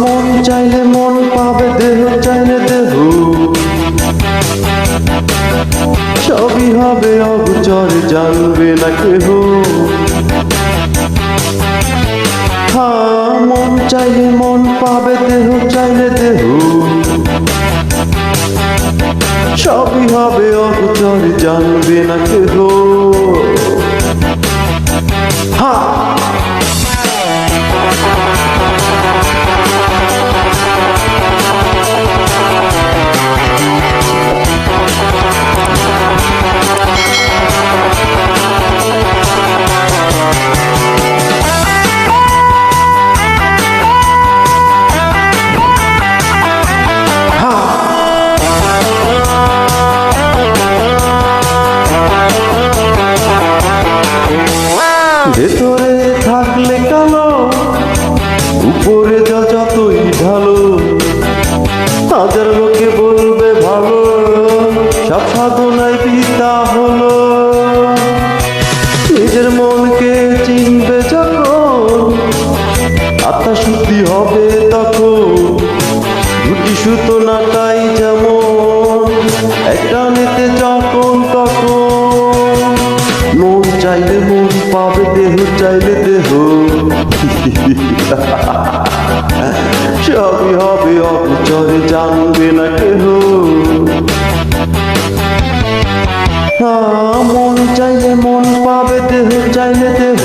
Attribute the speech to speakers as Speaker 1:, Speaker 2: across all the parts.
Speaker 1: মন চাইলে মন পাবে দেহ চাইলে দেহ। সবই হবে অগোচর জানবে না কেহ। চাইলে মন পাবে দেহ চাইলে দেহ। সবই হবে অগোচর জানবে না কেহ। সাধনায় পিতা হলো। নিজের মনকে চিনবে যখন, আত্মা শুদ্ধি হবে তখন। দুটি সুতো নাটাই যেমন, একটা নিতে যখন তখন। মন চাইলে মন পাবে, দেহ চাইলে দেহ। সবই হবে অগোচরে, জানবে না কেহ। চাইলে মন পাবে দেহ চাইলে দেহ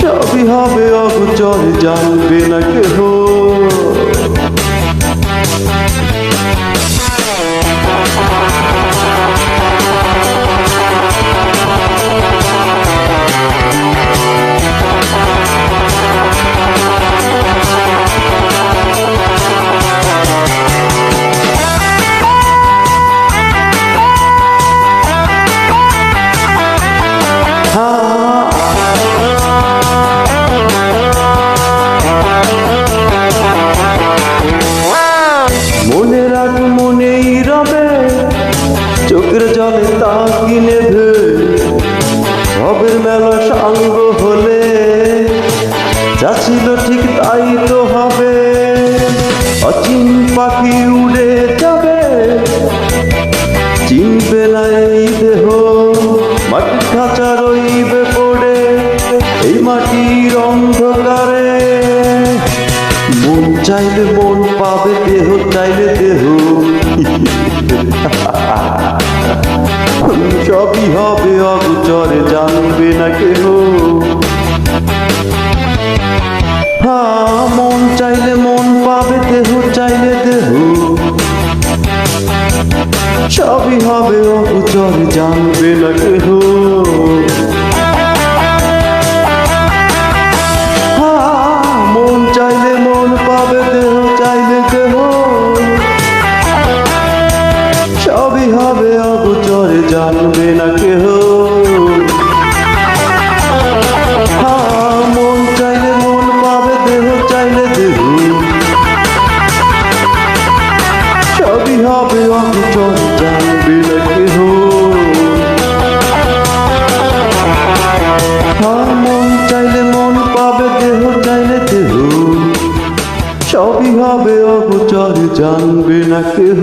Speaker 1: সবই হবে অগোচরে জানবে না কেহ সাঙ্গ হলে, যা ছিল ঠিক তাই তো হবে। অচিন পাখি উড়ে যাবে চিনবে না দেহ মাটি খাঁচা রইবে পড়ে, এই মাটির অন্ধকারে। মন চাইলে মন পাবে, দেহ চাইলে দেহ। সবই হবে, অগোচরে জানবে না কেহ। হ্যাঁ মন চাইলে মন পাবে, দেহ চাইলে দেহ। সবই হবে, অগোচরে জানবে না কেহ। জানবে না কেহ। হ্যাঁ, মন চাইলে মন পাবে দেহ চাইলে দেহ। সবই হবে অগোচরে জানবে না কেহ। হ্যাঁ, মন চাইলে মন পাবে দেহ চাইলে দেহ। সবই হবে অগোচর জানবে না কেহ।